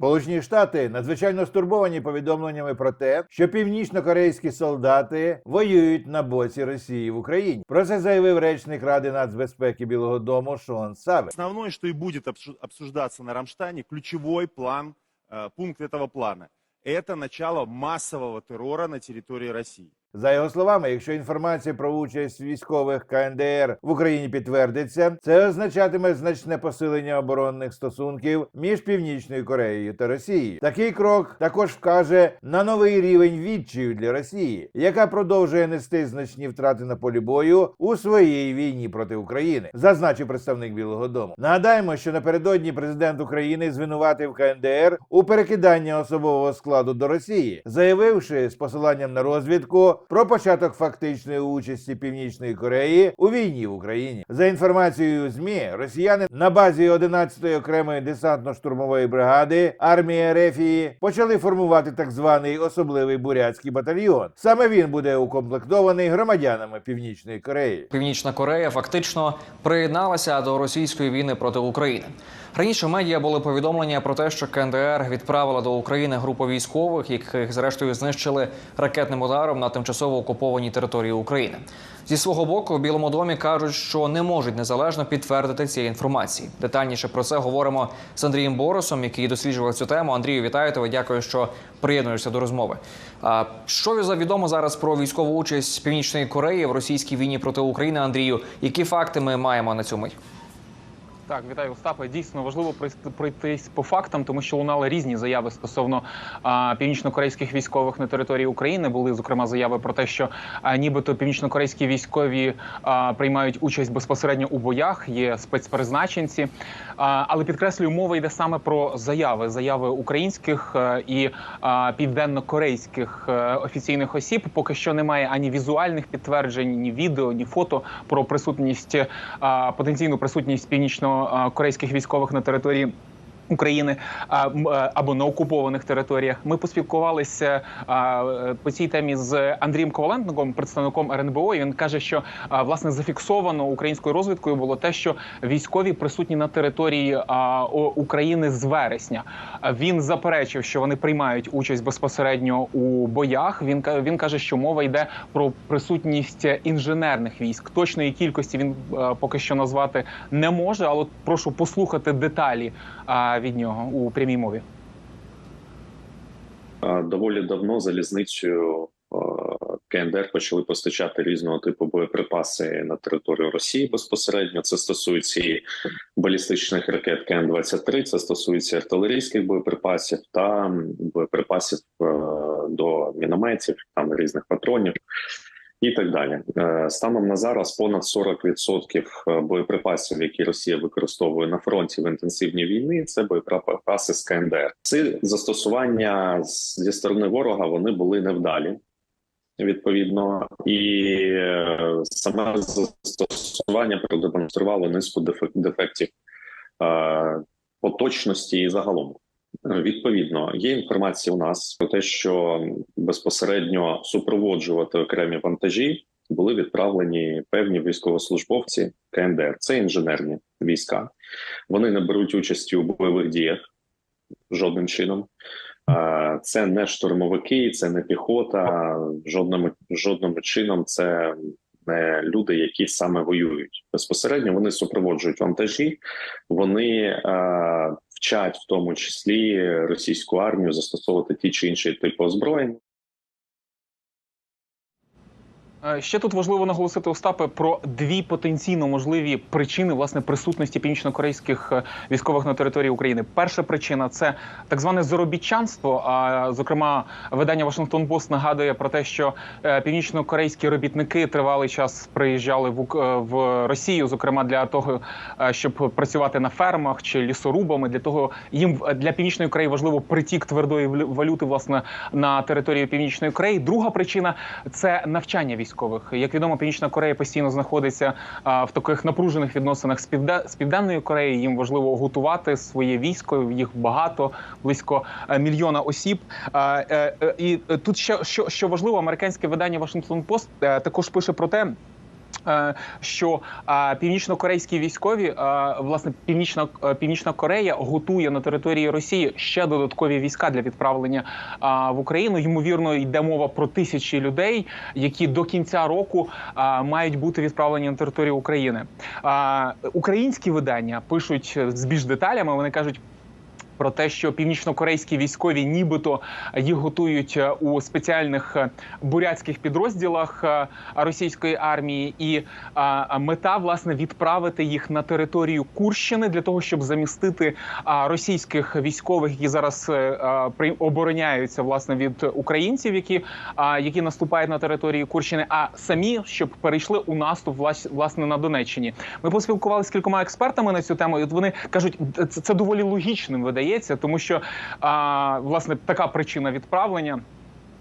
Сполучені Штати надзвичайно стурбовані повідомленнями про те, що північно-корейські солдати воюють на боці Росії в Україні. Про це заявив речник Ради нацбезпеки Білого Дому Шон Саве. Основное, что и будет обсу- обсуждаться на Рамштане, ключевой план, э, пункт этого плана, это начало массового террора на территории России. За його словами, якщо інформація про участь військових КНДР в Україні підтвердиться, це означатиме значне посилення оборонних стосунків між Північною Кореєю та Росією. Такий крок також вкаже на новий рівень відчаю для Росії, яка продовжує нести значні втрати на полі бою у своїй війні проти України, зазначив представник Білого Дому. Нагадаємо, що напередодні президент України звинуватив КНДР у перекиданні особового складу до Росії, заявивши з посиланням на розвідку про початок фактичної участі Північної Кореї у війні в Україні. За інформацією ЗМІ, росіяни на базі 11-ї окремої десантно-штурмової бригади армії Рефії почали формувати так званий особливий бурятський батальйон. Саме він буде укомплектований громадянами Північної Кореї. Північна Корея фактично приєдналася до російської війни проти України. Раніше в медіа були повідомлення про те, що КНДР відправила до України групу військових, яких зрештою знищили ракетним ударом на тимчасово окупованій території України. Зі свого боку, в Білому домі кажуть, що не можуть незалежно підтвердити цієї інформації. Детальніше про це говоримо з Андрієм Борисом, який досліджував цю тему. Андрію, вітаю тебе. Дякую, що приєднуєшся до розмови. А що відомо зараз про військову участь Північної Кореї в російській війні проти України? Андрію, які факти ми маємо на цю мить? Так, вітаю Остапе. Дійсно важливо пройтись по фактам, тому що лунали різні заяви стосовно а, північнокорейських військових на території України. Були зокрема заяви про те, що а, нібито північнокорейські військові а, приймають участь безпосередньо у боях, є спецпризначенці. А, але підкреслюю, мова йде саме про заяви, заяви українських е, і а, південно-корейських е, офіційних осіб. Поки що немає ані візуальних підтверджень, ні відео, ні фото про присутність а, потенційну присутність північно-корейських військових на території. України е, або на окупованих територіях ми поспілкувалися е, по цій темі з Андрієм Ковалентником, представником РНБО. І він каже, що власне зафіксовано українською розвідкою було те, що військові присутні на території України з вересня. Він заперечив, що вони приймають участь безпосередньо у боях. Він він каже, що мова йде про присутність інженерних військ. Точної кількості він е, поки що назвати не може, але прошу послухати деталі від нього у прямій мові. Доволі давно залізницею КНДР почали постачати різного типу боєприпаси на територію Росії безпосередньо. Це стосується і балістичних ракет КН-23, це стосується артилерійських боєприпасів та боєприпасів е, до мінометів, там різних патронів. І так далі, Е, станом на зараз понад 40% боєприпасів, які Росія використовує на фронті в інтенсивній війні, це боєприпаси з КНДР. Ці застосування зі сторони ворога вони були невдалі. Відповідно, і е, саме застосування продемонструвало низку дефек- дефектів е, по і загалом. Відповідно, є інформація у нас про те, що безпосередньо супроводжувати окремі вантажі були відправлені певні військовослужбовці КНДР. Це інженерні війська. Вони не беруть участі у бойових діях жодним чином. Це не штурмовики, це не піхота. Жодним жодним чином це не люди, які саме воюють. Безпосередньо вони супроводжують вантажі, вони вчать в тому числі російську армію застосовувати ті чи інші типи озброєнь. Е, Ще тут важливо наголосити Остапе про дві потенційно можливі причини власне присутності північнокорейських е, військових на території України. Перша причина це так зване заробітчанство. А зокрема, видання Вашингтон Пост нагадує про те, що е, північнокорейські робітники тривалий час приїжджали в Росію, зокрема для того, щоб працювати на фермах чи лісорубами. Для того їм для північної Кореї важливо притік твердої валю- валюти власне на територію північної Кореї. Друга причина це навчання військових. Як відомо, Північна Корея постійно знаходиться в таких напружених відносинах з Півде- з південною Кореєю. Їм важливо готувати своє військо. Їх багато, близько е, мільйона осіб. Е, е, І тут ще що, що важливо, американське видання Вашингтон Пост також пише про те. Е, Що е, північно-корейські військові, е, власне, північна Північна Корея готує на території Росії ще додаткові війська для відправлення в Україну. Ймовірно, йде мова про тисячі людей, які до кінця року мають бути відправлені на територію України. Українські видання пишуть з більш деталями. Вони кажуть. Про те, що північнокорейські військові, нібито їх готують е, у спеціальних е, бурятських підрозділах е, російської армії, і мета власне відправити їх на територію Курщини для того, щоб замістити російських військових, які зараз обороняються власне від українців, які, які наступають на території Курщини, а самі щоб перейшли у наступ власне на Донеччині. Ми поспілкувалися з кількома експертами на цю тему, і вони кажуть, це, доволі логічним видається, тому що власне така причина відправлення.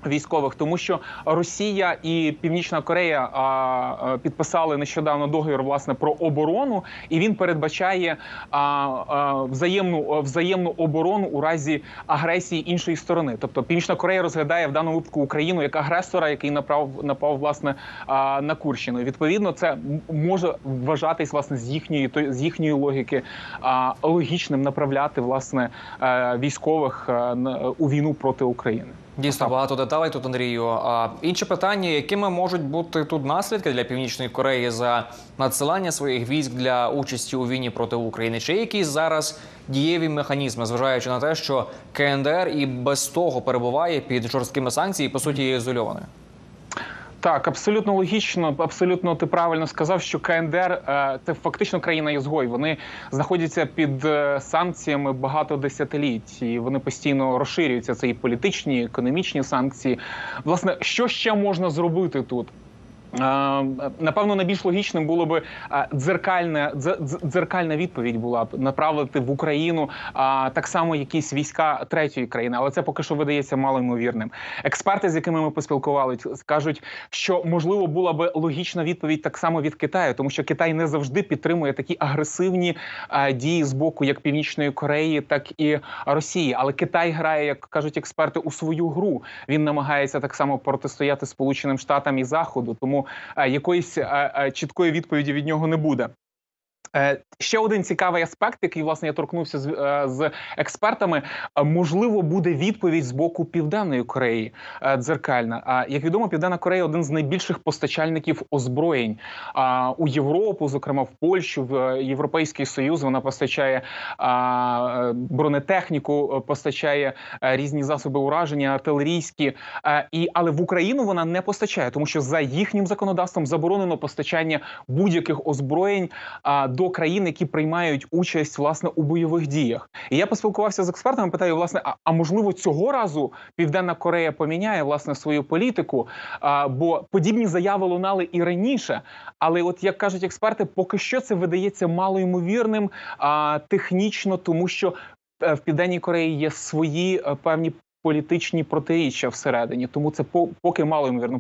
Військових, тому що Росія і Північна Корея а, підписали нещодавно договір власне про оборону, і він передбачає а, а, взаємну взаємну оборону у разі агресії іншої сторони. Тобто Північна Корея розглядає в даному випадку Україну як агресора, який напав напав власне а, на Курщину. Відповідно, це може вважатись власне з їхньої то- з їхньої логіки а, логічним направляти власне е, військових е, у війну проти України. Дійсно багато деталей тут, Андрію. А інше питання: якими можуть бути тут наслідки для Північної Кореї за надсилання своїх військ для участі у війні проти України? Чи є якісь зараз дієві механізми, зважаючи на те, що КНДР і без того перебуває під жорсткими санкціями, і, по суті, є ізольованою? Так, абсолютно логічно, абсолютно ти правильно сказав, що КНДР е, це фактично країна ізгой. Вони знаходяться під е, санкціями багато десятиліть, і вони постійно розширюються. Це і політичні, і економічні санкції. Власне, що ще можна зробити тут? Напевно, найбільш логічним було би дзеркальна дзеркальна відповідь була б направити в Україну так само якісь війська третьої країни, але це поки що видається малоймовірним. Експерти, з якими ми поспілкувалися, скажуть, що можливо була би логічна відповідь так само від Китаю, тому що Китай не завжди підтримує такі агресивні дії з боку як Північної Кореї, так і Росії. Але Китай грає, як кажуть експерти, у свою гру. Він намагається так само протистояти Сполученим Штатам і Заходу, тому е, якоїсь е, е, чіткої відповіді від нього не буде. Е, Ще один цікавий аспект, який власне я торкнувся з, е, з експертами. Е, Можливо, буде відповідь з боку Південної Кореї дзеркальна. А як відомо, Південна Корея один з найбільших постачальників озброєнь у Європу, зокрема в Польщу, в Європейський Союз. Вона постачає бронетехніку, постачає різні засоби ураження, артилерійські. І але в Україну вона не постачає, тому що за їхнім законодавством заборонено постачання будь-яких озброєнь а, до країн, які приймають участь власне у бойових діях. І я поспілкувався з експертами. Питаю, власне, а, а можливо цього разу Південна Корея поміняє власне свою політику? А, бо подібні заяви лунали і раніше. Але, от як кажуть експерти, поки що це видається малоймовірним а, технічно, тому що е, в Південній Кореї є свої е, певні політичні протиріччя всередині, тому це поки мало ймовірно.